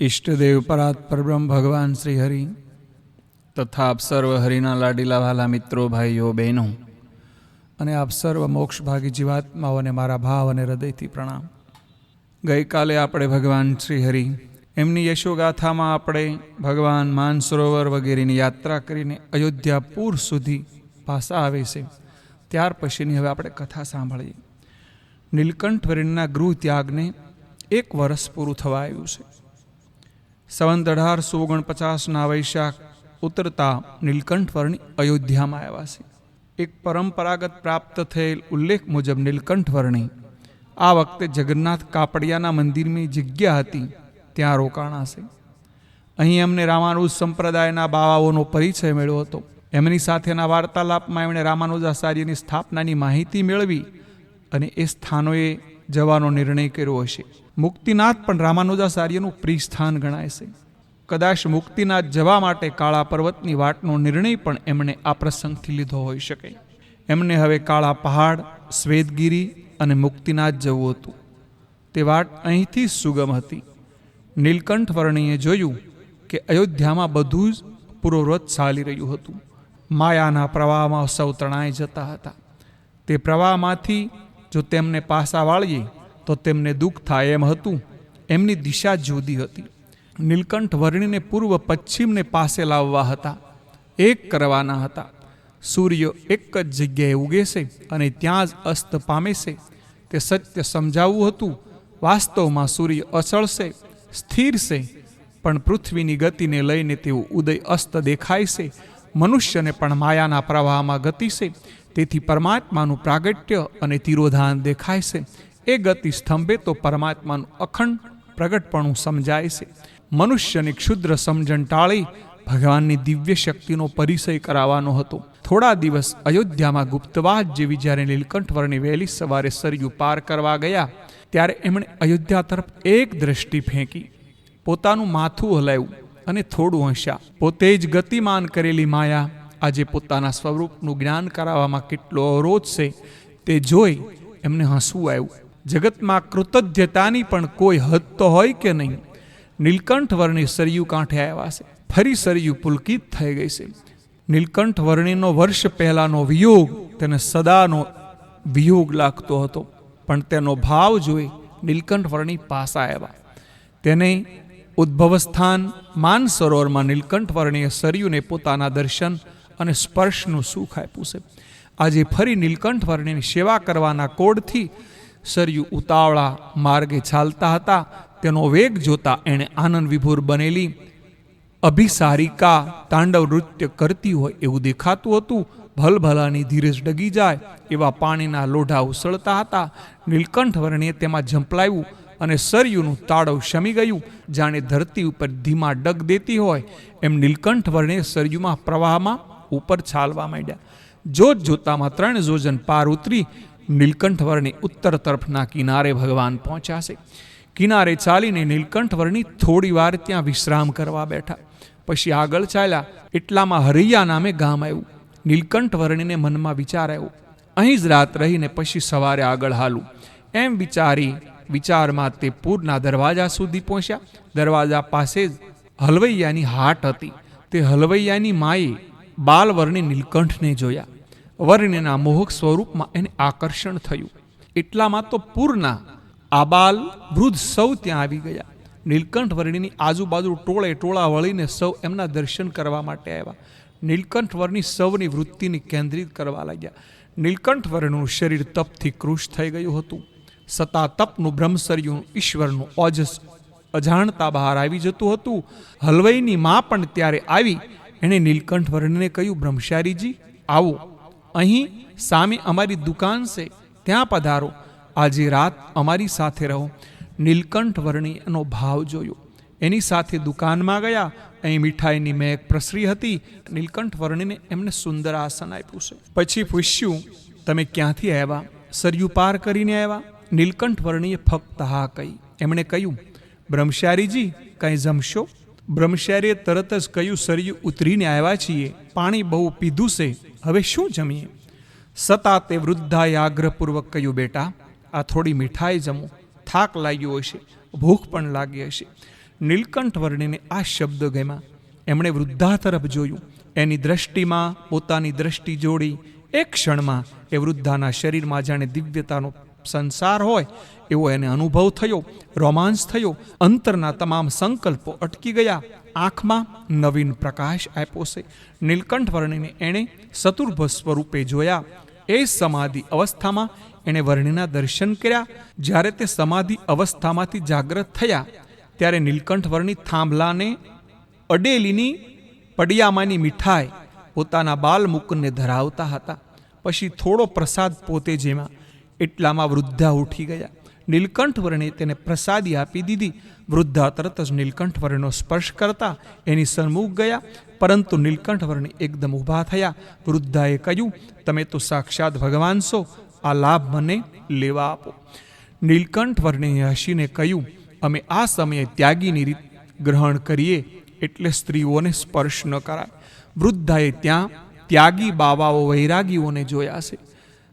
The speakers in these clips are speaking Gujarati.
ઈષ્ટદેવ પરાત પરબ્રહ્મ ભગવાન શ્રી હરિ તથા આપ સર્વ હરિના લાડીલા વાલા મિત્રો, ભાઈઓ, બહેનો. અને આપ સર્વ મોક્ષભાગી જીવાત્માઓને મારા ભાવ અને હૃદયથી પ્રણામ. ગઈકાલે આપણે ભગવાન શ્રી હરિ એમની યશોગાથામાં આપણે ભગવાન માનસરોવર વગેરેની યાત્રા કરીને અયોધ્યાપુર સુધી પાસા આવે છે. ત્યાર પછીની હવે આપણે કથા સાંભળીએ. નીલકંઠ વરિણના ગૃહ ત્યાગને એક વર્ષ પૂરું થવા આવ્યું છે. સંવંત અઢારસો ઓગણપચાસના વૈશાખ ઉતરતા નીલકંઠવર્ણી અયોધ્યામાં આવ્યા છે. એક પરંપરાગત પ્રાપ્ત થયેલ ઉલ્લેખ મુજબ નીલકંઠવર્ણી આ વખતે જગન્નાથ કાપડિયાના મંદિરની જગ્યા હતી, ત્યાં રોકાણા છે. અહીં એમને રામાનુજ સંપ્રદાયના બાવાઓનો પરિચય મેળવ્યો હતો. એમની સાથેના વાર્તાલાપમાં એમણે રામાનુજાચાર્યની સ્થાપનાની માહિતી મેળવી અને એ સ્થાનોએ જવાનો નિર્ણય કર્યો હશે. મુક્તિનાથ પણ રામાનુજાચાર્યનું પ્રિય સ્થાન ગણાય છે. કદાચ મુક્તિનાથ જવા માટે કાળા પર્વતની વાટનો નિર્ણય પણ એમણે આ પ્રસંગથી લીધો હોઈ શકે. એમને હવે કાળા પહાડ, શ્વેતગીરી અને મુક્તિનાથ જવું હતું. તે વાટ અહીંથી જ સુગમ હતી. નીલકંઠ વર્ણીએ જોયું કે અયોધ્યામાં બધું જ પૂર્વવ્રત ચાલી રહ્યું હતું. માયાના પ્રવાહમાં સૌ તણાઈ જતા હતા. તે પ્રવાહમાંથી જો તેમને પાસા વાળીએ, તો તેમને દુઃખ થાય એમ હતું. એમની દિશા જુદી હતી. નીલકંઠ વર્ણીને પૂર્વ પશ્ચિમને પાસે લાવવા હતા. એક કરવાના હતા. સૂર્ય એક જ જગ્યાએ ઉગે છે અને ત્યાં જ અસ્ત પામે છે તે સત્ય સમજાવવું હતું. વાસ્તવમાં સૂર્ય અચળ છે સ્થિર છે પણ પૃથ્વીની ગતિને લઈને તેવું ઉદય અસ્ત દેખાય છે મનુષ્યને પણ માયાના પ્રવાહમાં ગતિ છે તેથી પરમાત્માનું પ્રાગટ્ય અને તિરોધાન દેખાય છે. એ ગતિ સ્તંભે તો પરમાત્માનું અખંડ પ્રગટપણું સમજાય છે. મનુષ્યની ક્ષુદ્ર સમજણ ટાળી ભગવાનની દિવ્ય શક્તિનો પરિચય કરાવવાનો હતો. થોડા દિવસ અયોધ્યામાં ગુપ્તવાસ જેવી જ્યારે નીલકંઠ વર્ણી વહેલી સવારે સરયુ પાર કરવા ગયા, ત્યારે એમણે અયોધ્યા તરફ એક દ્રષ્ટિ ફેંકી. પોતાનું માથું હલાવ્યું અને થોડું હસ્યા. પોતે જ ગતિમાન કરેલી માયા આજે પોતાના સ્વરૂપનું જ્ઞાન કરાવવામાં કેટલો અવરોધ છે, તે જોઈ એમને હસવું આવ્યું. જગતમાં કૃતજ્ઞતાની પણ કોઈ હદ તો હોય કે નહીં. નીલકંઠ વર્ણી સરયુ કાંઠે આવ્યા છે. ફરી સરયુ પુલકિત થઈ ગઈ છે. નીલકંઠ વર્ણીનો વર્ષ પહેલાંનો વિયોગ તેને સદાનો વિયોગ લાગતો હતો. પણ તેનો ભાવ જોઈ નીલકંઠ વર્ણી પાસા આવ્યા. તેને ઉદ્ભવસ્થાન માનસરોવરમાં નીલકંઠ વર્ણીએ સરયુને પોતાના દર્શન અને સ્પર્શનું સુખ આપ્યું છે. આજે ફરી નીલકંઠ વર્ણિની સેવા કરવાના કોડથી સરયુ ઉતાવળા માર્ગે ચાલતા હતા. તેનો વેગ જોતા એણે આનંદ વિભોર બનેલી. અભિસારિકા તાંડવ નૃત્ય કરતી હોય એવું દેખાતું હતું. ભલભલાની ધીરજ ડગી જાય એવા પાણીના લોઢા ઉસળતા હતા. નીલકંઠ વર્ણિએ તેમાં ઝંપલાવ્યું અને સરયુનું તાળવ શમી ગયું. જાણે ધરતી ઉપર ધીમા ડગ દેતી હોય એમ નીલકંઠ વર્ણે સરયુમાં પ્રવાહમાં ઉપર છાલવા માંડ્યા. જોત જોતામાં ત્રણ જોજન પાર ઉતરી નીલકંઠવરની ઉત્તર તરફના કિનારે ભગવાન પહોંચ્યા છે. કિનારે ચાલીને નીલકંઠવર્ણી થોડી વાર ત્યાં વિશ્રામ કરવા બેઠા. પછી આગળ ચાલ્યા, એટલામાં હરૈયા નામે ગામ આવ્યું. નીલકંઠવર્ણીને મનમાં વિચાર આવ્યો. અહીં જ રાત રહીને પછી સવારે આગળ હાલું. એમ વિચારી, વિચારમાં તે પૂરના દરવાજા સુધી પહોંચ્યા. દરવાજા પાસે જ હલવૈયાની હાટ હતી. તે હલવૈયાની માએ બાલવર્ણી નીલકંઠને જોયા. વર્ણિના મોહક સ્વરૂપમાં એને આકર્ષણ થયું. એટલામાં તો પૂરના આબાલ વૃદ્ધ સૌ ત્યાં આવી ગયા. નીલકંઠ વર્ણિની આજુબાજુ ટોળે ટોળા વળીને સૌ એમના દર્શન કરવા માટે આવ્યા. નીલકંઠ વર્ણિ સૌની વૃત્તિને કેન્દ્રિત કરવા લાગ્યા. નીલકંઠ વર્ણનું શરીર તપથી કૃશ થઈ ગયું હતું. સતા તપનું બ્રહ્મસર્યું ઈશ્વરનું ઓજસ અજાણતા બહાર આવી જતું હતું. હલવાઈની માં પણ ત્યારે આવી એણે નીલકંઠ વર્ણને કહ્યું, બ્રહ્મચારીજી, આવો. અહીં સામે અમારી દુકાન છે. ત્યાં પધારો. આજે રાત અમારી સાથે રહો. નીલકંઠ વર્ણી ભાવ જોયો. એની સાથે દુકાનમાં ગયા. અહીં મીઠાઈની મેક પ્રસરી હતી. નીલકંઠ વર્ણીને એમને સુંદર આસન આપ્યું છે. પછી પૂછ્યું, તમે ક્યાંથી આવ્યા? સરયુ પાર કરીને આવ્યા? નીલકંઠ વર્ણીએ ફક્ત હા કહી. એમણે કહ્યું, બ્રહ્મચારીજી, કંઈ જમશો? બ્રહ્મચારીએ તરત જ કહ્યું, સરિયું, ઉતરીને આવ્યા છીએ. પાણી બહુ પીધું છે. હવે શું જમીએ? સતા તે વૃદ્ધાએ આગ્રહપૂર્વક કહ્યું, બેટા, આ થોડી મીઠાઈ જમો. થાક લાગ્યો હશે. ભૂખ પણ લાગી હશે. નીલકંઠ વર્ણિને આ શબ્દ ગમ્યા. એમણે વૃદ્ધા તરફ જોયું. એની દ્રષ્ટિમાં પોતાની દ્રષ્ટિ જોડી. એક ક્ષણમાં એ વૃદ્ધાના શરીરમાં જાણે દિવ્યતાનો સંસાર હોય, એવો એને અનુભવ થયો, રોમાંસ થયો, અંતરના તમામ સંકલ્પો અટકી ગયા, આંખમાં નવીન પ્રકાશ આપ્યો છે. નીલકંઠ વર્ણિને એણે ચતુર્ભ સ્વરૂપે જોયા. એ સમાધિ અવસ્થામાં એણે વર્ણિના દર્શન કર્યા. જ્યારે તે સમાધિ અવસ્થામાંથી જાગ્રત થયા, ત્યારે નીલકંઠ વર્ણિ થાંભલાને અડેલીની પડિયામાંની મીઠાઈ પોતાના બાલ મુકુંદને ધરાવતા હતા. પછી થોડો પ્રસાદ પોતે જેમાં એટલામાં વૃદ્ધા ઉઠી ગયા. નીલકંઠ વર્ણે તેને પ્રસાદી આપી દીધી. વૃદ્ધા તરત જ નીલકંઠ વર્ણનો સ્પર્શ કરતા એની સન્મુખ ગયા. પરંતુ નીલકંઠ વર્ણે એકદમ ઊભા થયા. વૃદ્ધાએ કહ્યું, તમે તો સાક્ષાત ભગવાન છો. આ લાભ મને લેવા આપો. નીલકંઠ વર્ણે હસીને કહ્યું, અમે આ સમયે ત્યાગીની રીત ગ્રહણ કરીએ એટલે સ્ત્રીઓને સ્પર્શ ન કરાય. વૃદ્ધાએ ત્યાં ત્યાગી બાવાઓ વૈરાગીઓને જોયા છે.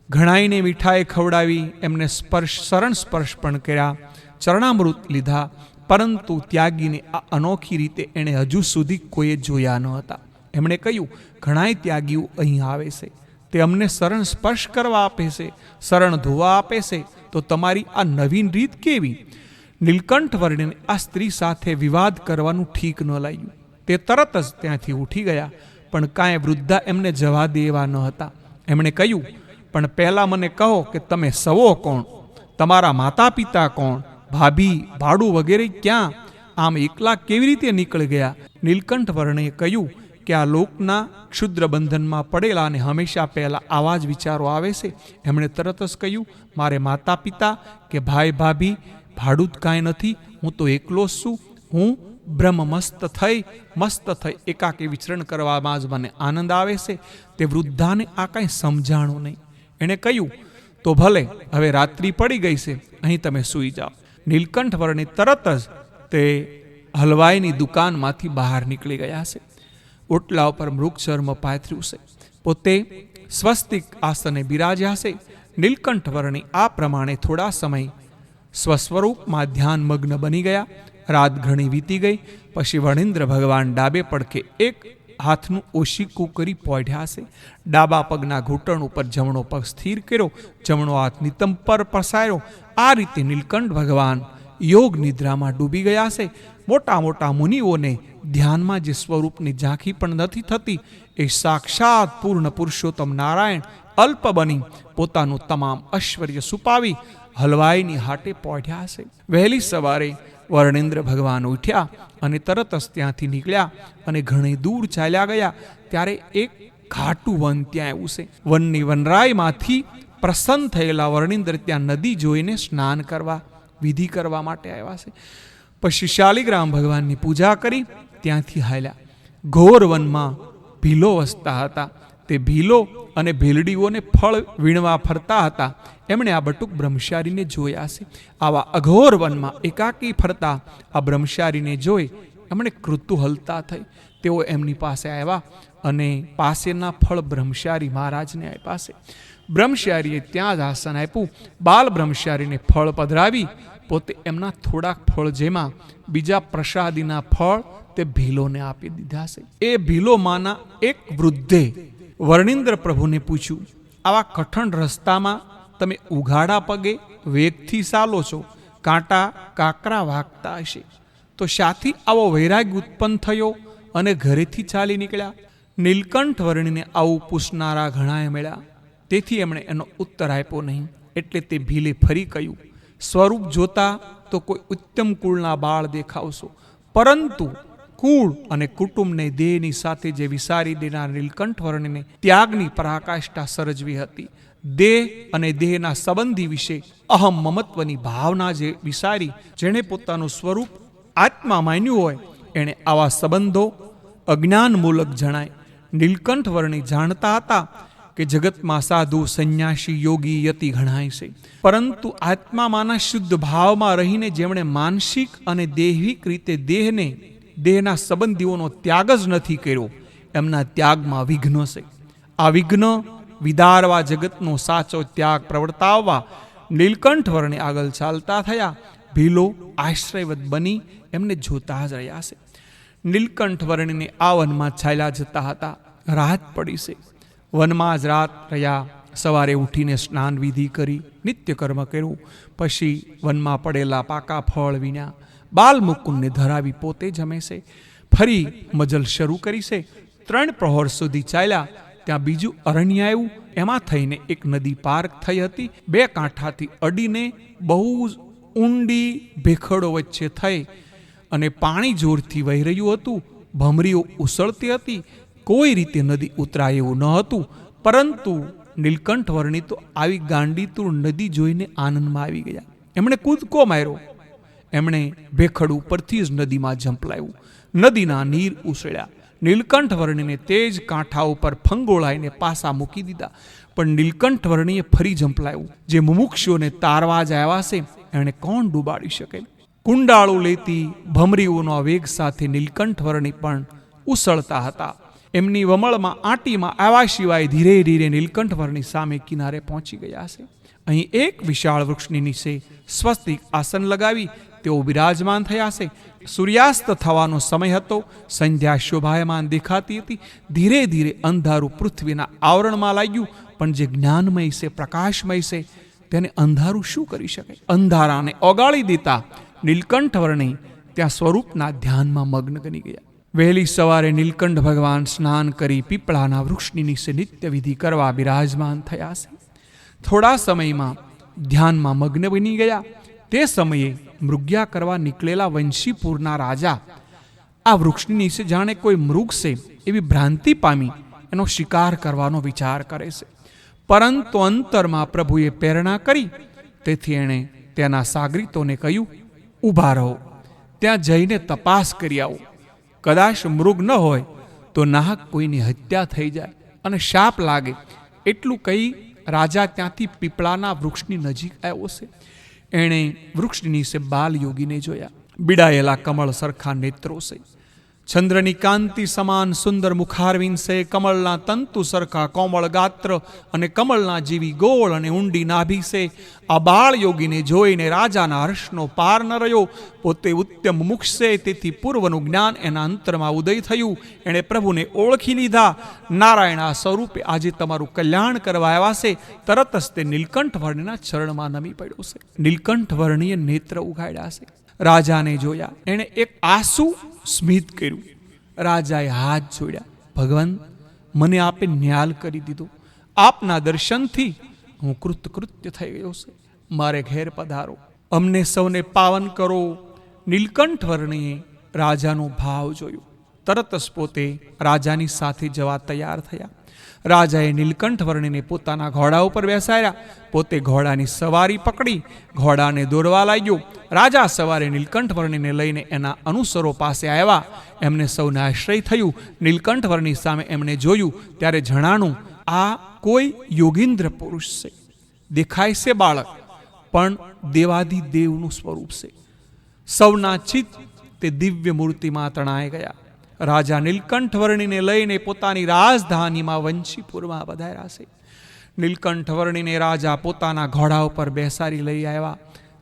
ઘણાઈને મીઠાઈ ખવડાવી, એમને સ્પર્શ, શરણ સ્પર્શ પણ કર્યા, ચરણામૃત લીધા, પરંતુ ત્યાગીને આ અનોખી રીતે એણે હજુ સુધી કોઈએ જોયા ન હતા. એમણે કહ્યું, ઘણાય ત્યાગીઓ અહીં આવે છે. તે અમને શરણ સ્પર્શ કરવા આપે છે, શરણ ધોવા આપે છે. તો તમારી આ નવીન રીત કેવી નીલકંઠ વર્ણિને આ સ્ત્રી સાથે વિવાદ કરવાનું ઠીક ન લાગ્યું. તે તરત જ ત્યાંથી ઉઠી ગયા, પણ કાંઈ વૃદ્ધા એમને જવા દેવા ન હતા. એમણે કહ્યું પણ પહેલાં મને કહો કે તમે સવો કોણ? તમારા માતા પિતા કોણ? ભાભી, ભાડું વગેરે ક્યાં? આમ એકલા કેવી રીતે નીકળી ગયા? નીલકંઠ વર્ણે કહ્યું કે આ લોકના ક્ષુદ્ર બંધનમાં પડેલા અને હંમેશા પહેલાં આવા જ વિચારો આવે છે. એમણે તરત જ કહ્યું, મારે માતા પિતા કે ભાઈ, ભાભી, ભાડું જ કાંઈ નથી. હું તો એકલો જ છું. હું બ્રહ્મ મસ્ત થઈ મસ્ત થઈ. એકાકી વિચરણ કરવામાં જ મને આનંદ આવે છે. તે વૃદ્ધાને આ કાંઈ સમજાણું નહીં. એણે કહ્યું, તો ભલે, હવે રાત્રિ પડી ગઈ છે, અહીં તમે સૂઈ જાઓ. નીલકંઠ વર્ણે તરત જ તે હલવાઈની દુકાનમાંથી બહાર નીકળી ગયા છે. ઓટલા ઉપર મૃગચર્મ પાથર્યું છે. પોતે સ્વસ્તિક આસને બિરાજ્યા છે. નીલકંઠ વર્ણી આ પ્રમાણે થોડા સમય સ્વસ્વરૂપમાં ધ્યાન મગ્ન બની ગયા. રાત ઘણી વીતી ગઈ. પછી વણિન્દ્ર ભગવાન ડાબે પડખે એક હાથનું ઓશિકું કરી પોઢ્યા છે ડાબા પગના ઘૂંટણ ઉપર જમણો પગ સ્થિર કર્યો. જમણો હાથ નિતંબ પર પસાર્યો. આ રીતે નીલકંઠ ભગવાન યોગ નિદ્રામાં ડૂબી ગયા છે મોટા મોટા મુનિઓને ધ્યાનમાં જે સ્વરૂપની ઝાંખી પણ નથી થતી, એ સાક્ષાત પૂર્ણ પુરુષોત્તમ નારાયણ અલ્પ બની પોતાનું તમામ ઐશ્વર્ય સુપાવી હલવાઈની હાટે પહોંચ્યા છે વહેલી સવારે વર્ણેન્દ્ર ભગવાન ઉઠ્યા અને તરત જ ત્યાંથી નીકળ્યા અને ઘણી દૂર ચાલ્યા ગયા. ત્યારે એક ઘાટું વન ત્યાં આવ્યું છે વનની વનરાયમાંથી પ્રસન્ન થયેલા વર્ણિન્દ્ર ત્યાં નદી જોઈને સ્નાન કરવા, વિધિ કરવા માટે આવ્યા છે. પછી શાલિગ્રામ ભગવાનની પૂજા કરી, ત્યાંથી હાલ્યા. ઘોર વનમાં ભીલો વસતા હતા. તે ભીલો અને ભીલડીઓને ફળ વીણવા ફરતા હતા. એમણે આ બટુક બ્રહ્મચારીને જોયા છે આવા અઘોર વનમાં એકાકી ફરતા આ બ્રહ્મચારીને જોઈ એમણે કૃતુહલતા થઈ. તેઓ એમની પાસે આવ્યા અને પાસેના ફળ બ્રહ્મચારી મહારાજને આપ્યા છે બ્રહ્મચારીએ ત્યાં જ આસન આપ્યું. બાલ બ્રહ્મચારીને ફળ પધરાવી. પોતે એમના થોડાક ફળ જેમાં બીજા પ્રસાદીના ફળ તે ભીલોને આપી દીધા છે એ ભીલોમાંના એક વૃદ્ધે વર્ણિન્દ્ર પ્રભુને પૂછ્યું, આવા કઠણ રસ્તામાં તમે ઉઘાડા પગે વેગથી ચાલો છો, કાંટા કાકરા વાગતા હશે. તો શાથી આવો વૈરાગ ઉત્પન્ન થયો અને ઘરેથી ચાલી નીકળ્યા. નીલકંઠ વર્ણીને આવું પૂછનારા ઘણાએ મળ્યા. તેથી એમણે એનો ઉત્તર આપ્યો નહીં, એટલે તે ભીલે ફરી કહ્યું, સ્વરૂપ જોતા તો કોઈ ઉત્તમ કુળના બાળ દેખાવશો. પરંતુ કુળ અને કુટુંબને દેહની સાથે જે વિસારી દેનાર નીલકંઠ વર્ણને ત્યાગની પરાકાષ્ઠા સર્જવી હતી. દેહ અને દેહના સંબંધી વિશે અહમ મમત્વની ભાવના જે વિસારી જેણે પોતાનું સ્વરૂપ આત્મા માન્યું હોય, એણે આવા સંબંધો અજ્ઞાનમૂલક જણાય. નીલકંઠ વર્ણી જાણતા હતા કે જગતમાં સાધુ સંન્યાસી યોગી યતિ ગણાય છે. પરંતુ આત્મામાંના શુદ્ધ ભાવમાં રહીને જેમણે માનસિક અને દૈહિક રીતે દેહને દેહના સંબંધીઓનો ત્યાગ જ નથી કર્યો. એમના ત્યાગમાં વિઘ્ન છે. આ વિઘ્ન વિદારવા જગતનો સાચો ત્યાગ પ્રવર્તાવવા નીલકંઠ વર્ણે આગળ ચાલતા થયા. ભીલો આશ્રયવત બની એમને જોતા જ રહ્યા છે. નીલકંઠ વર્ણિને આ વનમાં છાયલા જતા હતા. રાત પડી છે. વનમાં જ રાત રહ્યા. સવારે ઉઠીને સ્નાન વિધિ કરી. નિત્ય કર્મ કર્યું. પછી વનમાં પડેલા પાકા ફળ વિના બાલ મુકુંદને ધરાવી પોતે જમે છે. ફરી મજલ શરૂ કરી છે. ત્રણ પ્રહોર સુધી ચાલ્યા. ત્યાં બીજું અરણ્ય આવ્યું. એમાં થઈને એક નદી પાર થઈ હતી. બે કાંઠાથી અડીને બહુ જ ઊંડી ભેખડો વચ્ચે થઈ અને પાણી જોરથી વહી રહ્યું હતું. ભમરીઓ ઉસળતી હતી. કોઈ રીતે નદી ઉતરાય એવું ન હતું. પરંતુ નીલકંઠ વર્ણિ તો આવી ગાંડીતુર નદી જોઈને આનંદમાં આવી ગયા. એમણે કૂદકો માર્યો. એમણે ભેખડ ઉપરથી જ નદીમાં ઝંપલાવ્યું નદીના નીર ઉસળ્યા નીલકંઠ વર્ણિને તે જ કાંઠા ઉપર ફંગોળાઈને પાસા મૂકી દીધા. પણ નીલકંઠ વર્ણિએ ફરી ઝંપલાવ્યું જે મુમુક્ષુઓને તારવા જ આવ્યા છે, એણે કોણ ડૂબાડી શકે? કુંડાળું લેતી ભમરીઓનો વેગ સાથે નીલકંઠ વર્ણિ પણ ઉસળતા હતા. એમની વમળમાં આંટીમાં આવ્યા સિવાય ધીરે ધીરે નીલકંઠવરની સામે કિનારે પહોંચી ગયા છે અહીં એક વિશાળ વૃક્ષની નીચે સ્વસ્તિક આસન લગાવી તેઓ બિરાજમાન થયા છે સૂર્યાસ્ત થવાનો સમય હતો. સંધ્યા શોભાયમાન દેખાતી હતી. ધીરે ધીરે અંધારું પૃથ્વીના આવરણમાં લાગ્યું. પણ જે જ્ઞાનમય છે, પ્રકાશમય છે, તેને અંધારું શું કરી શકે? અંધારાને ઓગાળી દેતા નીલકંઠવર્ણી ત્યાં સ્વરૂપના ધ્યાનમાં મગ્ન બની ગયા. વહેલી સવારે નીલકંઠ ભગવાન સ્નાન કરી પીપળાના વૃક્ષની નીચે નિત્યવિધિ કરવા બિરાજમાન થયા છે. થોડા સમયમાં ધ્યાનમાં મગ્ન બની ગયા. તે સમયે મૃગ્યા કરવા નીકળેલા વંશીપુરના રાજા, આ વૃક્ષની નીચે જાણે કોઈ મૃગ છે? એવી ભ્રાંતિ પામી, એનો શિકાર કરવાનો વિચાર કરે છે. પરંતુ અંતરમાં પ્રભુએ પ્રેરણા કરી. તેથી એણે તેના સાગરીતોને કહ્યું, ઊભા રહો. ત્યાં જઈને તપાસ કરી આવો. કદાચ મૃગ ન હોય તો નાહક કોઈની હત્યા થઈ જાય અને શાપ લાગે. એટલું કહી રાજા ત્યાંથી પીપળાના વૃક્ષની નજીક આવ્યો છે. એણે વૃક્ષની નીચે બાલ યોગીને જોયા. બિડાયેલા કમળ સરખા નેત્રો છે. ચંદ્રની કાંતિ સમાન સુંદર મુખાર વિનશે કમળના તંતુ સરખા કોમળ ગાત્ર અને કમળના જેવી ગોળ અને ઊંડી નાભીશે આ બાળ યોગીને જોઈને રાજાના હર્ષનો પાર ન રહ્યો. પોતે ઉત્તમ મુખશે તેથી પૂર્વનું જ્ઞાન એના અંતરમાં ઉદય થયું. એણે પ્રભુને ઓળખી લીધા. નારાયણ આ સ્વરૂપે આજે તમારું કલ્યાણ કરવા આવ્યા છે તરત જ તે નીલકંઠ વર્ણના ચરણમાં નમી પડ્યો છે નીલકંઠ વર્ણીય નેત્ર ઉઘાડ્યા છે રાજાને જોયા. એણે એક આંસુ સ્મિત કર્યું. રાજાએ હાથ જોડ્યા. ભગવાન, મને આપે ન્યાલ કરી દીધો. આપના દર્શનથી હું કૃતકૃત્ય થઈ ગયો છે. મારે ઘેર પધારો. અમને સૌને પાવન કરો. નીલકંઠ વર્ણીએ રાજાનો ભાવ જોયો. તરત જ પોતે રાજાની સાથે જવા તૈયાર થયા. રાજાએ નીલકંઠ વર્ણીને પોતાના ઘોડા ઉપર બેસાડ્યા. પોતે ઘોડાની સવારી પકડી, ઘોડાને દોરવા લાગ્યો. રાજા સવારે નીલકંઠ વર્ણીને લઈને એના અનુસરો પાસે આવ્યા. એમને સૌને આશ્રય થયું. નીલકંઠ વર્ણી સામે એમણે જોયું, ત્યારે જણાણું, આ કોઈ યોગીન્દ્ર પુરુષ છે. દેખાય છે બાળક, પણ દેવાદી દેવનું સ્વરૂપ છે. સૌના ચિત્ત તે દિવ્ય મૂર્તિમાં તણાઈ ગયા. રાજા નીલકંઠવર્ણીને લઈને પોતાની રાજધાનીમાં વંશીપુરમાં વધાર્યા છે. નીલકંઠવર્ણીને રાજા પોતાના ઘોડા ઉપર બેસાડી લઈ આવ્યા.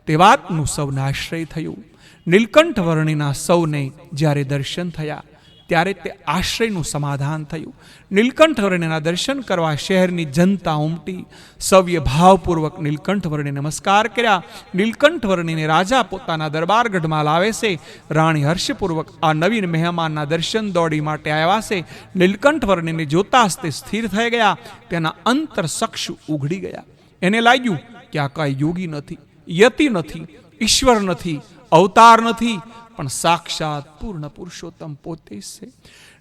તે વાતનું સૌને આશ્રય થયું. નીલકંઠવર્ણીના સૌને જ્યારે દર્શન થયા ત્યારે તે આશ્રયનું સમાધાન થયું. નીલકંઠ વર્ણિના દર્શન કરવા શહેરની જનતા ઉમટી. સવ્ય ભાવપૂર્વક નીલકંઠ વર્ણિને નમસ્કાર કર્યા. નીલકંઠ વર્ણિને રાજા પોતાના દરબારગઢમાં લાવે છે. રાણી હર્ષપૂર્વક આ નવીન મહેમાનના દર્શન દોડી માટે આવ્યા છે. નીલકંઠ વર્ણિને જોતા તે સ્થિર થઈ ગયા. તેના અંતર સક્ષુ ઉઘડી ગયા. એને લાગ્યું કે આ કાંઈ યોગી નથી, યતિ નથી, ઈશ્વર નથી, અવતાર નથી. પણ સાક્ષાત પૂર્ણ પુરુષોત્તમ પોતે છે.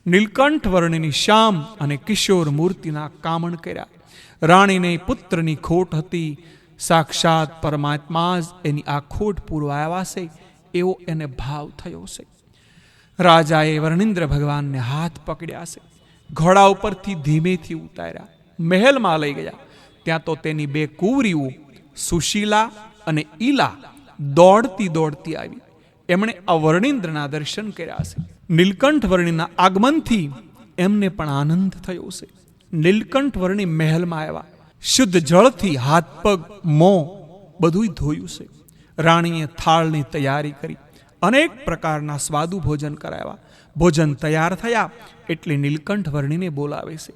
નીલકંઠ વર્ણિની શ્યામ અને કિશોર મૂર્તિના કામણ કર્યા. રાણીને પુત્રની ખોટ હતી. સાક્ષાત પરમાત્મા જ એની આ ખોટ પૂરવાયા છે, એવો એને ભાવ થયો છે. રાજાએ વર્ણિન્દ્ર ભગવાનને હાથ પકડ્યા છે. ઘોડા ઉપરથી ધીમેથી ઉતાર્યા. મહેલમાં લઈ ગયા. ત્યાં તો તેની બે કુવરીઓ, સુશીલા અને ઈલા, દોડતી દોડતી આવી. એમણે અવર્ણિન્દ્રના દર્શન કર્યા છે. નીલકંઠ વર્ણિના આગમનથી એમને પણ આનંદ થયો છે. નીલકંઠ વર્ણિ મહેલમાં આવ્યા. શુદ્ધ જળથી હાથ, પગ, મોં બધું ધોયું છે. રાણીએ થાળની તૈયારી કરી. અનેક પ્રકારના સ્વાદુ ભોજન કરાવ્યા. ભોજન તૈયાર થયા એટલે નીલકંઠ વર્ણિને બોલાવે છે.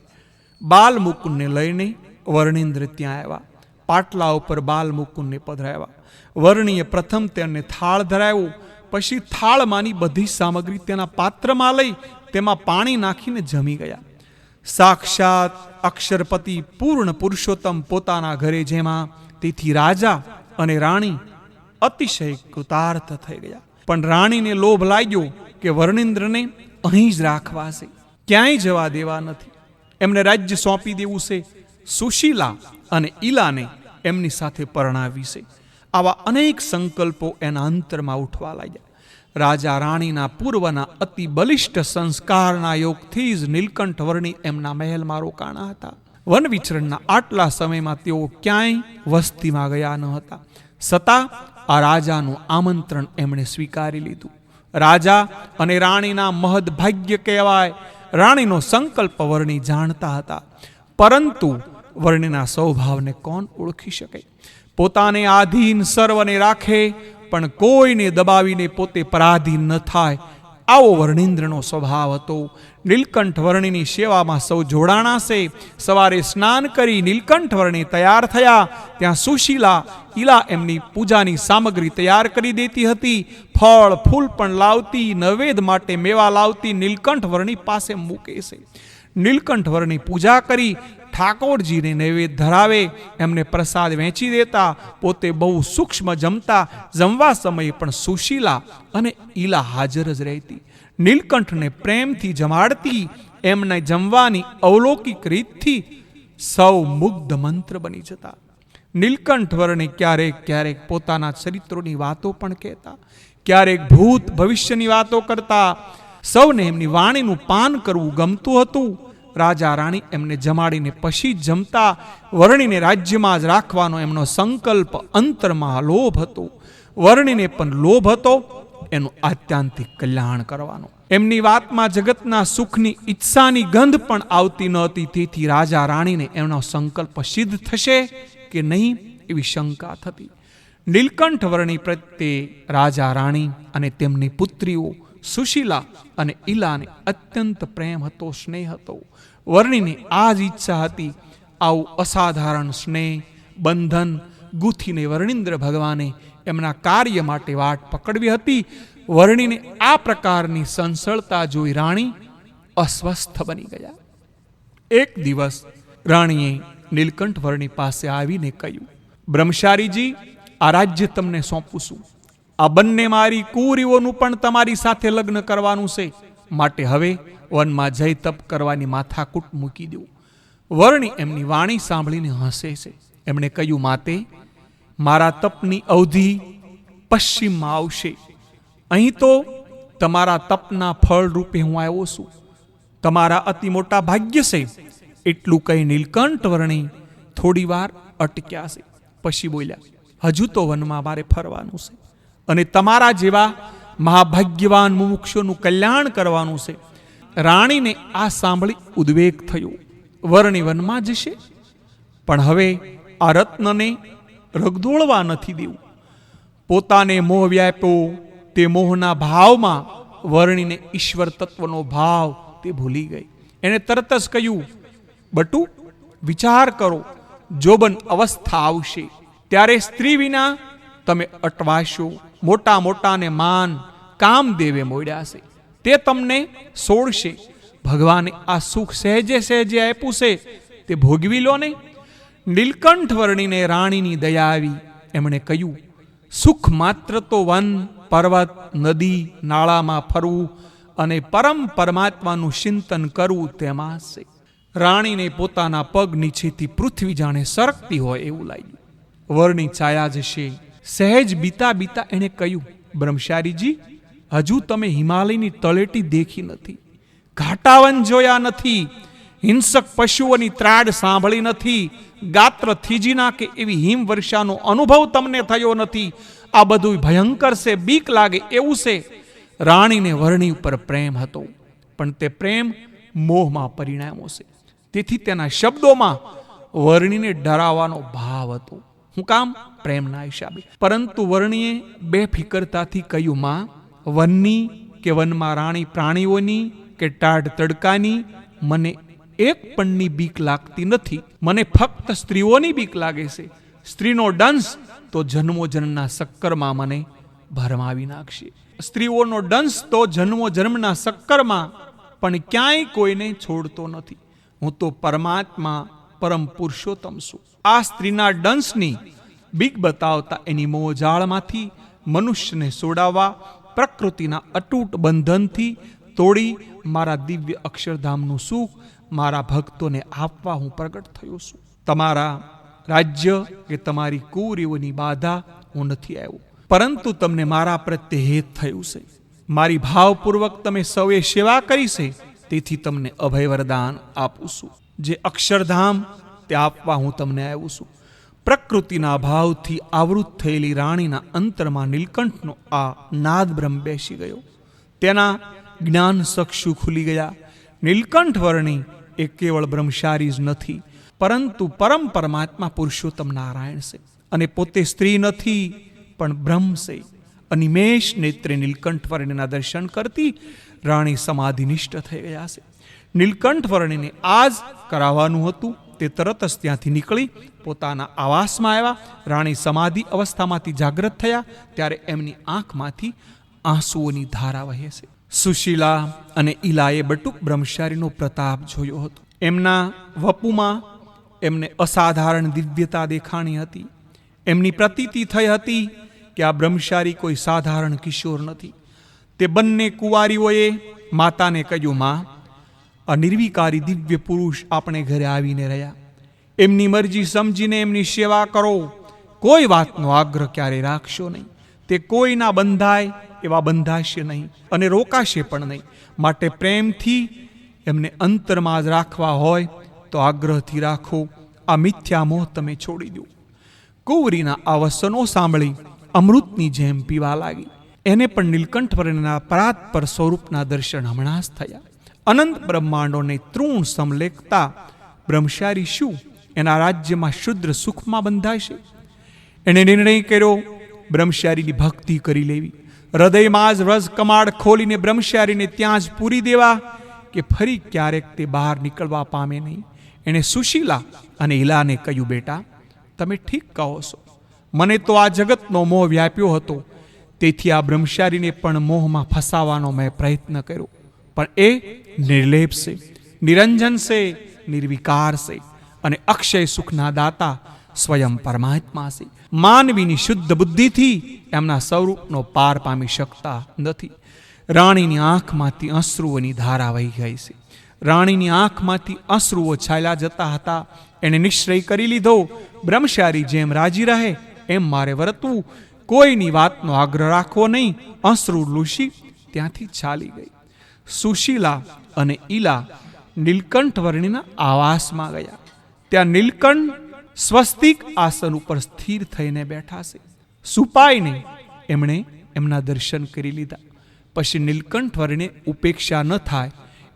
બાલ મુકુંદને લઈને વર્ણિન્દ્ર ત્યાં આવ્યા. પાટલા ઉપર બાલ મુકુંદને પધરાવ્યા. વર્ણીએ પ્રથમ તેમને થાળ ધરાવ્યો. પછી થાળમાંની બધી સામગ્રી તેના પાત્રમાં લઈ તેમાં પાણી નાખીને જમી ગયા. સાક્ષાત અક્ષરપતિ પૂર્ણ પુરુષોત્તમ પોતાના ઘરે જેમાં તેથી રાજા અને રાણી અતિશય કૃતાર્થ થઈ ગયા. પણ રાણીને લોભ લાગ્યો કે વર્ણિન્દ્રને અહીં જ રાખવા છે. ક્યાંય જવા દેવા નથી. એમને રાજ્ય સોંપી દેવું છે. સુશીલા અને ઈલાને એમની સાથે પરણાવી છે. આવા અનેક સંકલ્પો એના અંતરમાં ઉઠવા લાગ્યા. રાજા રાણીના પૂર્વના અતિ બલિષ્ઠ સંસ્કારના યોગથી જ નીલકંઠ વર્ણી એમના મહેલમાં રોકાણા હતા. વન વિચરણના આટલા સમયમાં તેઓ ક્યાંય વસ્તીમાં ગયા ન હતા. છતાં આ રાજાનું આમંત્રણ એમણે સ્વીકારી લીધું. રાજા અને રાણીના મહદ ભાગ્ય કહેવાય, રાણીનો સંકલ્પ વર્ણી જાણતા હતા. પરંતુ વર્ણિના સ્વભાવને કોણ ઓળખી શકે? પોતાને આધીન સર્વને રાખે પણ કોઈને દબાવીને પોતે પરાધીન ન થાય. આવો વર્ણિન્દ્રનો સ્વભાવ હતો. નીલકંઠ વર્ણિની સેવામાં સૌ જોડાણાશે સવારે સ્નાન કરી નીલકંઠ વર્ણી તૈયાર થયા. ત્યાં સુશીલા, ઈલા એમની પૂજાની સામગ્રી તૈયાર કરી દેતી હતી. ફળ, ફૂલ પણ લાવતી નવેદ માટે મેવા લાવતી નીલકંઠ વર્ણી પાસે મૂકે છે. નીલકંઠ વર્ણની પૂજા કરી ઠાકોરજીને નૈવેદ્ય ધરાવે, એમને પ્રસાદ વેચી દેતા, પોતે બહુ સૂક્ષ્મ જમતા, જમવા સમયે પણ સુશીલા અને ઈલા હાજર જ રહેતી. નીલકંઠને પ્રેમથી જમાડતી, એમને જમવાની અવલૌકિક રીતથી સૌ મુગ્ધ મંત્ર બની જતા. નીલકંઠ વર્ણે ક્યારેક ક્યારેક પોતાના ચરિત્રોની વાતો પણ કહેતા. ક્યારેક ભૂત ભવિષ્યની વાતો કરતા. સૌને એમની વાણીનું પાન કરવું ગમતું હતું. રાજા રાણી એમને જમાડીને પછી જમતા વર્ણીને રાજ્યમાં જ રાખવાનો એમનો સંકલ્પ અંતરમાં લોભ હતો. વર્ણીને પણ લોભ હતો, એનું આત્યાંતિક કલ્યાણ કરવાનો. એમની વાતમાં જગતના સુખની ઈચ્છાની ગંધ પણ આવતી નહોતી તેથી રાજા રાણીને એમનો સંકલ્પ સિદ્ધ થશે કે નહીં એવી શંકા થતી. નીલકંઠ વર્ણી પ્રત્યે રાજા રાણી અને તેમની પુત્રીઓ સુશીલા અને ઈલાને અત્યંત પ્રેમ હતો, સ્નેહ હતો. વર્ણીને આ જ ઈચ્છા હતી, આવું અસાધારણ સ્નેહ, બંધન ગુથીને વર્ણિન્દ્ર ભગવાને એમના કાર્ય માટે વાટ પકડવી હતી. વર્ણીને આ પ્રકારની સંસળતા જોઈ રાણી અસ્વસ્થ બની ગયા. એક દિવસ રાણીએ નીલકંઠ વર્ણી પાસે આવીને કહ્યું, બ્રહ્મચારીજી, આ રાજ્ય તમને સોંપું છું. આ બંને મારી કુરીઓનું પણ તમારી સાથે લગ્ન કરવાનું છે. માટે હવે વનમાં જઈ તપ કરવાની માથાકૂટ મૂકી દઉં. વર્ણી એમની વાણી સાંભળીને હસે છે. એમણે કહ્યું, માતે, મારા તપની અવધિ પશ્ચિમમાં આવશે. અહીં તો તમારા તપના ફળ રૂપે હું આવ્યો છું. તમારા અતિ મોટા ભાગ્ય છે. એટલું કહી નીલકંઠ વર્ણી થોડી વાર અટક્યા છે. પછી બોલ્યા, હજુ તો વનમાં મારે ફરવાનું છે. અને તમારા જેવા મહાભાગ્યવાન મુમુક્ષોનું કલ્યાણ કરવાનું છે. રાણીને આ સાંભળી ઉદ્વેગ થયો. વર્ણી વનમાં જશે. પણ હવે આ રત્નને રગદોળવા નથી દેવું. પોતાને મોહ વ્યાપ્યો તે મોહના ભાવમાં વર્ણીને ઈશ્વર તત્વનો ભાવ તે ભૂલી ગઈ. એણે તરત જ કહ્યું, બટુ, વિચાર કરો, જોબન અવસ્થા આવશે. ત્યારે સ્ત્રી વિના તમે અટવાશો. મોટા મોટાને માન, કામ દેવે મોડ્યા છે. તે તમને સોડશે ભગવાને આ સુખ સહેજે સહેજે આપ્યું છે. તે ભોગવી લો ને. નીલકંઠ વર્ણીને રાણીની દયા આવી. એમણે કહ્યું, સુખ માત્ર તો વન પર્વત, નદી, નાળામાં ફરવું અને પરમ પરમાત્માનું ચિંતન કરવું તેમાં છે. રાણીને પોતાના પગ નીચેથી પૃથ્વી જાણે સરકતી હોય એવું લાગ્યું. વર્ણી છાયા જશે. સહેજ બીતા બીતા એણે કહ્યું, બ્રહ્મચારીજી, હજુ તમે હિમાલયની તળેટી દેખી નથી, ઘાટાવન જોયા નથી, હિંસક પશુઓની ત્રાડ સાંભળી નથી, ગાત્ર થીજી નાખે એવી હિમવર્ષાનો અનુભવ તમને થયો નથી, આ બધું ભયંકર છે, બીક લાગે એવું છે. રાણીને વર્ણી ઉપર પ્રેમ હતો, પણ તે પ્રેમ મોહમાં પરિણામો છે. તેથી તેના શબ્દોમાં વર્ણીને ડરાવવાનો ભાવ હતો. હું કામ? પ્રેમના હિસાબે. પરંતુ વર્ણીએ બે ફિકરતાથી કહ્યું, માં, વનની કે વનમાં રાણી પ્રાણીઓની કે ટાઢ તડકાની, મને એક પણની બીક લાગતી નથી. મને ફક્ત સ્ત્રીઓની બીક લાગે છે. સ્ત્રીનો ડંશ તો જન્મો જન્મના શક્કરમાં મને ભરમાવી નાખશે. સ્ત્રીઓનો ડંશ તો જન્મો જન્મના શક્કરમાં પણ ક્યાંય કોઈને છોડતો નથી. હું તો પરમાત્મા પરમ પુરુષોત્તમ છું. આ સ્ત્રીના ડંસની બીક બતાવતા એની મોજાળમાંથી મનુષ્યને સોડાવવા, પ્રકૃતિના અતૂટ બંધનથી તોડી મારા દિવ્ય અક્ષરધામનું સુખ મારા ભક્તોને આપવા હું પ્રગટ થયો છું. તમારા રાજ્ય કે તમારી કુરીઓની બાધા હું નથી આવ્યો. પરંતુ તમને મારા પ્રત્યે હેત થયું છે. મારી ભાવપૂર્વક તમે સૌએ સેવા કરી છે. તેથી તમને અભય વરદાન આપું છું. જે અક્ષરધામ તે આપવા હું તમને આવ્યો છું. પ્રકૃતિના ભાવથી આવૃત થયેલી રાણીના અંતરમાં નીલકંઠનો આ નાદ બ્રહ્મ બેસી ગયો. તેના જ્ઞાન ચક્ષુ ખુલી ગયા. નીલકંઠ વર્ણી એ કેવળ બ્રહ્મશારી જ નથી, પરંતુ પરમ પરમાત્મા પુરુષોત્તમ નારાયણ છે અને પોતે સ્ત્રી નથી, પણ બ્રહ્મ છે. અનિમેષ નેત્રે નીલકંઠ વર્ણિના દર્શન કરતી રાણી સમાધિનિષ્ઠ થઈ ગયા છે. નીલકંઠ વર્ણિને જ કરાવવાનું હતું. તે તરત જ ત્યાંથી નીકળી, પોતાના આવાસમાં આવ્યા, રાણી સમાધિ અવસ્થામાંથી જાગૃત થયા, ત્યારે એમની આંખમાંથી આંસુઓની ધારા વહે છે. સુશીલા અને ઈલાએ બટુક બ્રહ્મચારીનો પ્રતાપ જોયો હતો. એમના વપુમાં એમને અસાધારણ દિવ્યતા દેખાણી હતી. એમની પ્રતીતિ થઈ હતી કે આ બ્રહ્મચારી કોઈ સાધારણ કિશોર નથી. તે બંને કુંવારીઓએ માતાને કહ્યું, માં આ નિર્વિકારી દિવ્ય પુરુષ આપણે ઘરે આવીને રહ્યા. એમની મરજી સમજીને એમની સેવા કરો. કોઈ વાતનો આગ્રહ ક્યારે રાખશો નહીં. તે કોઈના બંધાય એવા બંધાશે નહીં અને રોકાશે પણ નહીં. માટે પ્રેમથી એમને અંતરમાં જ રાખવા હોય તો આગ્રહથી રાખો. આ મિથ્યા મોહ તમે છોડી દો. કુંવરીના આ વસનો સાંભળી અમૃતની જેમ પીવા લાગી. એને પણ નીલકંઠ પરના પરાત પર સ્વરૂપના દર્શન હમણાં જ થયા. અનંત બ્રહ્માંડોને તૃણ સમલેખતા બ્રહ્મચારી શું? એના રાજ્યમાં શુદ્ર સુખમાં બંધાશે એણે નિર્ણય કર્યો, બ્રહ્મચારીની ભક્તિ કરી લેવી. હૃદયમાં જ રસ કમાડ ખોલીને બ્રહ્મચારીને ત્યાં જ પૂરી દેવા કે ફરી ક્યારેક તે બહાર નીકળવા પામે નહીં. એણે સુશીલા અને ઈલાને કહ્યું, બેટા, તમે ઠીક કહો છો. મને તો આ જગતનો મોહ વ્યાપ્યો હતો. તેથી આ બ્રહ્મચારીને પણ મોહમાં ફસાવાનો મેં પ્રયત્ન કર્યો. પણ એ નિર્લેપ છે નિરંજન છે નિર્વિકાર છે અને અક્ષય સુખના દાતા સ્વયં પરમાત્મા છે માનવીની શુદ્ધ બુદ્ધિથી એમના સ્વરૂપનો પાર પામી શકતા નથી. રાણીની આંખમાંથી અશ્રુઓની ધારા વહી ગઈ છે રાણીની આંખમાંથી અશ્રુઓ છાયલા જતા હતા. એણે નિશ્ચય કરી લીધો, બ્રહ્મચારી જેમ રાજી રહે, એમ મારે વર્તવું. કોઈની વાતનો આગ્રહ રાખવો નહીં. અશ્રુ લુસી ત્યાંથી ચાલી ગઈ. સુશીલા અને ઈલા નીલકંઠ વર્ણિના આવાસમાં ગયા. ત્યાં નીલકંઠ સ્વસ્તિક આસન ઉપર સ્થિર થઈને બેઠા છે. સુપાઈને એમણે એમના દર્શન કરી લીધા. પછી નીલકંઠ વર્ણે ઉપેક્ષા ન થાય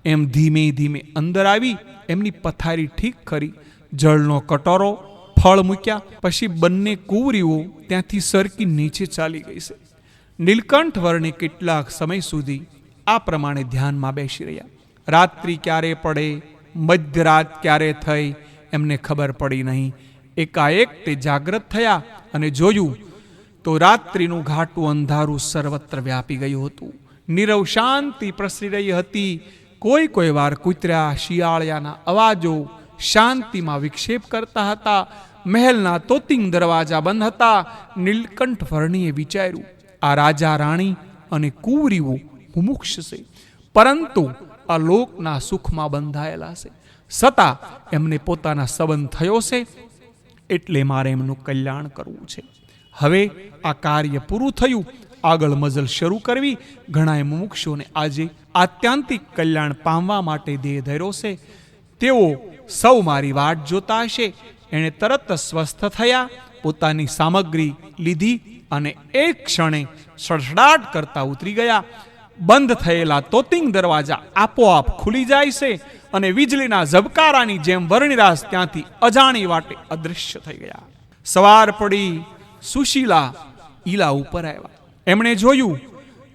એમ ધીમે ધીમે અંદર આવી એમની પથારી ઠીક કરી, જળનો કટોરો, ફળ મૂક્યા, પછી બંને કુવરીઓ ત્યાંથી સરકી નીચે ચાલી ગઈ છે. નીલકંઠ વર્ણે કેટલાક સમય સુધી આ પ્રમાણે ધ્યાનમાં બેસી રહ્યા. રાત્રિ ક્યારે પડે, મધ્યરાત ક્યારે થઈ, એમને ખબર પડી નહીં. એકાએક તે જાગ્રત થયા અને જોયું તો રાત્રિનું ઘાટું અંધારું સર્વત્ર વ્યાપી ગયું હતું. નીરવ શાંતિ પ્રસરી રહી હતી. કોઈ કોઈ વાર કૂતર્યા શિયાળિયાના અવાજો શાંતિમાં વિક્ષેપ કરતા હતા. મહેલના તોતિંગ દરવાજા બંધ હતા. નીલકંઠ વર્ણીએ વિચાર્યું, આ રાજા રાણી અને કુંવરીઓ મુમુક્ષ છે પરંતુ આ લોકના સુખમાં બંધાયેલા છે. છતાં એમને પોતાના સંબંધ થયો છે, એટલે મારે એમનું કલ્યાણ કરવું છે. હવે આ કાર્ય પૂરું થયું, આગળ મઝલ શરૂ કરવી, ઘણાએ મુમુક્ષોને આજે આત્યંતિક કલ્યાણ પામવા માટે દેહ ધર્યો છે. તેઓ સૌ મારી વાટ જોતા હશે, એણે તરત સ્વસ્થ થયા, પોતાની સામગ્રી લીધી અને એક ક્ષણે સડસડાટ કરતા ઉતરી ગયા. બંધ થયેલા તોતિંગ દરવાજા આપોઆપ ખુલી જાય છે અને વીજળીના ઝબકારાની જેમ વર્ણિરાસ ત્યાંથી અજાણી વાટે અદૃશ્ય થઈ ગયા. સવાર પડી સુશીલા ઈલા ઉપર આવ્યા. એમણે જોયું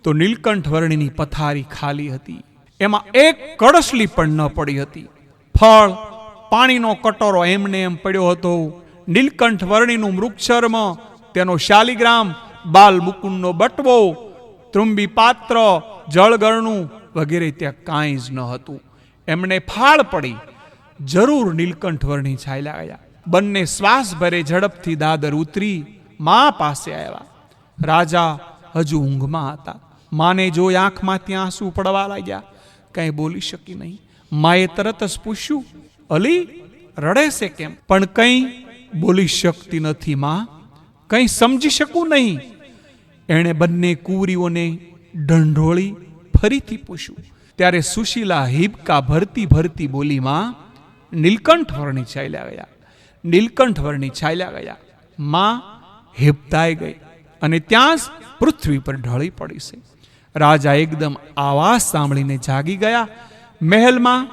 તો નીલકંઠ વર્ણિની પથારી ખાલી હતી. એમાં એક કળશલી પણ ન પડી હતી. ફળ, પાણીનો કટોરો એમને એમ પડ્યો હતો, નીલકંઠ વર્ણિનું મૃક્ષર્મ તેનો શાલિગ્રામ બાલ મુકુંદનો બટવો, ત્રુંબી પાત્ર જળગરણું વગેરે ત્યાં કાંઈ જ ન હતું. એમણે ફાળ પડી. જરૂર નીલકંઠ વર્ણી છાયલા બંને શ્વાસ ભરે ઝડપથી દાદર ઉતરી મા પાસે આવ્યા. રાજા હજુ ઊંઘમાં હતા. માને જોઈ આંખમાં ત્યાં આંસુ પડવા લાગ્યા. કંઈ બોલી શકી નહીં. માએ તરત જ પૂછ્યું, અલી, રડે છે કેમ? પણ કંઈ બોલી શકતી નથી માં. કંઈ સમજી શકું નહીં. એણે બંને કુંવરીઓને ઢંઢોળી ફરીથી પૂછ્યું. ત્યારે સુશીલા હિબકા ભરતી ભરતી બોલીમાં, નીલકંઠ વર્ણી ચાલ્યા ગયા. નીલકંઠ વર્ણી ચાલ્યા ગયા. માં હિપતાઈ ગઈ અને ત્યાં જ પૃથ્વી પર ઢળી પડી છે. રાજા એકદમ આવાજ સાંભળીને જાગી ગયા. મહેલમાં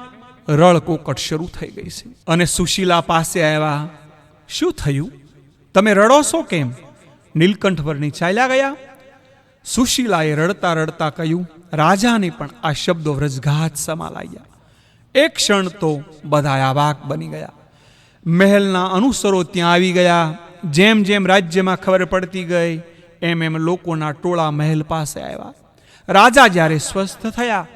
રળકોકટ શરૂ થઈ ગઈ છે. અને સુશીલા પાસે આવ્યા, શું થયું? તમે રડો છો કેમ? નીલકંઠ વર્ણી ચાલ્યા ગયા? સુશીલાએ રડતા રડતા કહ્યું, રાજાને પણ આ શબ્દો વ્રજઘાત સમા એક ક્ષણ તો બધા આવાક બની ગયા. મહેલના અનુસરો ત્યાં આવી ગયા. જેમ જેમ રાજ્યમાં ખબર પડતી ગઈ, એમ એમ લોકોના ટોળા મહેલ પાસે આવ્યા. રાજા જ્યારે સ્વસ્થ થયા,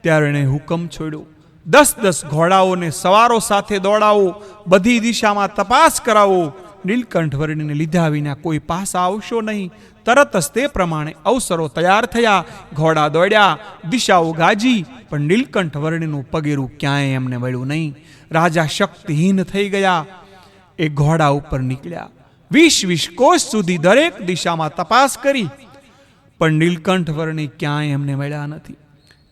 ત્યારે એણે હુકમ છોડ્યો. દસ દસ ઘોડાઓને સવારો સાથે દોડાવો, બધી દિશામાં તપાસ કરાવો. નીલકંઠ વર્ણીને લીધા વિના કોઈ પાસ આવશો નહીં. તરત જ તે પ્રમાણે અવસરો તૈયાર થયા. ઘોડા દોડ્યા, દિશાઓ ગાજી, પણ નીલકંઠ વર્ણિનું પગેરું ક્યાંય એમને મળ્યું નહીં. રાજા શક્તિહીન થઈ ગયા. એ ઘોડા ઉપર નીકળ્યા. વીસ વીસ કોષ સુધી દરેક દિશામાં તપાસ કરી. પણ નીલકંઠ વર્ણિ ક્યાંય એમને મળ્યા નથી.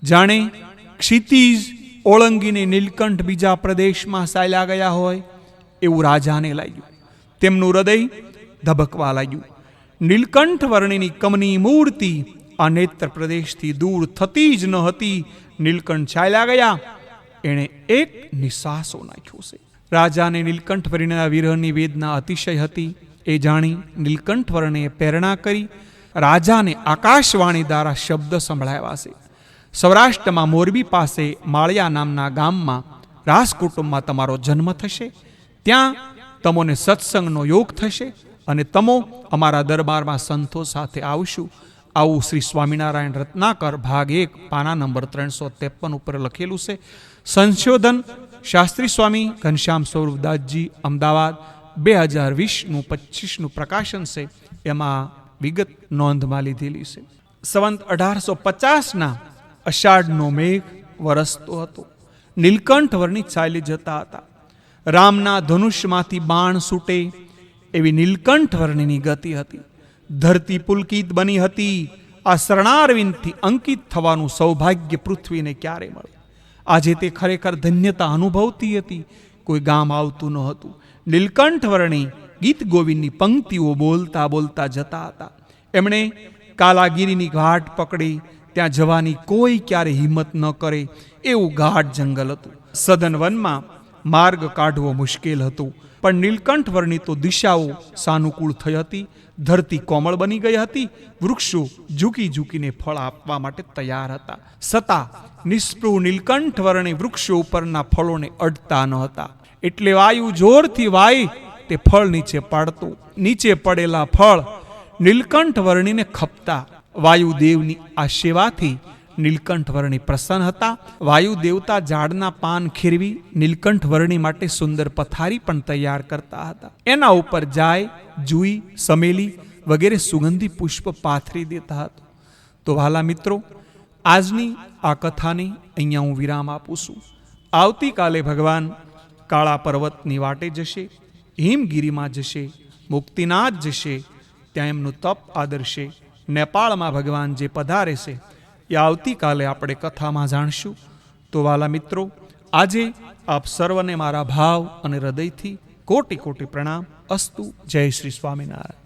જાણે ક્ષિતિજ, ઓળંગીને નીલકંઠ બીજા પ્રદેશમાં ચાલ્યા ગયા હોય, એવું રાજાને લાગ્યું. તેમનું હૃદય ધબકવા લાગ્યું. નીલકંઠ વર્ણિની કમની મૂર્તિ, આ નેત્ર પ્રદેશથી દૂર થતી જ ન હતી. નીલકંઠ ચાલ્યા ગયા. એણે એક નિશ્વાસો નાખ્યો છે. રાજાને નીલકંઠ વર્ણિના વિરહની વેદના અતિશય હતી. એ જાણી નીલકંઠ વર્ણએ પ્રેરણા કરી. રાજાને આકાશવાણી દ્વારા શબ્દ સંભળાવ્યા છે. સૌરાષ્ટ્રમાં મોરબી પાસે માળિયા નામના ગામમાં રાસ કુટુંબમાં તમારો જન્મ થશે. ત્યાં તમોને સત્સંગનો યોગ થશે. અને તમો અમારા દરબારમાં સંતો સાથે આવશું. આવું શ્રી સ્વામિનારાયણ રત્નાકર ભાગ એક, પાના નંબર ત્રણસો ત્રેપન ઉપર લખેલું છે. સંશોધન, શાસ્ત્રી સ્વામી ઘનશ્યામ સ્વરૂપદાસજી, અમદાવાદ, બે હજાર વીસનું પચીસનું પ્રકાશન છે. એમાં વિગત નોંધમાં લીધેલી છે. સંવંત અઢારસો પચાસના અષાઢનો મેઘ વરસતો હતો. નીલકંઠ વર્ણિત ચાલી જતા હતા. રામના ધનુષમાંથી બાણ છૂટે એવી નીલકંઠ વર્ણિની ગતિ હતી. ધરતી પુલકિત બની હતી. આ શરણારવિંદથી અંકિત થવાનું સૌભાગ્ય પૃથ્વીને ક્યારે મળે? આજે તે ખરેખર ધન્યતા અનુભવતી હતી. કોઈ ગામ આવતું ન હતું. નીલકંઠ વર્ણી ગીત ગોવિંદની પંક્તિઓ બોલતા બોલતા જતા હતા. એમણે કાલાગીરીની ઘાટ પકડી. ત્યાં જવાની કોઈ ક્યારે હિંમત ન કરે એવું ગાઢ જંગલ હતું. સદન વનમાં માર્ગ કાઢવો મુશ્કેલ હતું. પણ નીલકંઠ વર્ણિ તો દિશાઓ સાનુકૂળ થઈ હતી, ધરતી કોમળ બની ગઈ હતી, વૃક્ષો ઝૂકી ઝૂકીને ફળ આપવા માટે તૈયાર હતા. સતા નિષ્પૃહ નીલકંઠ વર્ણે વૃક્ષો ઉપરના ફળોને અડતા ન હતા. એટલે વાયુ જોરથી વાય તે ફળ નીચે પાડતું. નીચે પડેલા ફળ નીલકંઠ વર્ણીને ખપતા. વાયુદેવની આ સેવાથી નીલકંઠ વર્ણી પ્રસન્ન હતા. વાયુ દેવતા ઝાડના પાન ખીરવી નીલકંઠ વર્ણી માટે સુંદર પથારી પણ તૈયાર કરતા હતા. એના ઉપર જાય જુઈ, સમેલી વગેરે સુગંધી પુષ્પ પાથરી દેતા હતા. તો વાલા મિત્રો, આજની આ કથાને અહીંયા હું વિરામ આપું છું. આવતીકાલે ભગવાન કાળા પર્વતની વાટે જશે, હિમગીરીમાં જશે, મુક્તિનાથ જશે, ત્યાં એમનું તપ આદરશે. નેપાળમાં ભગવાન જે પધારે છે એ આવતીકાલે આપણે કથામાં જાણશું. તો વાલા મિત્રો, આજે આપ સર્વને મારા ભાવ અને હૃદયથી કોટી કોટી પ્રણામ. અસ્તુ જય શ્રી સ્વામિનારાયણ.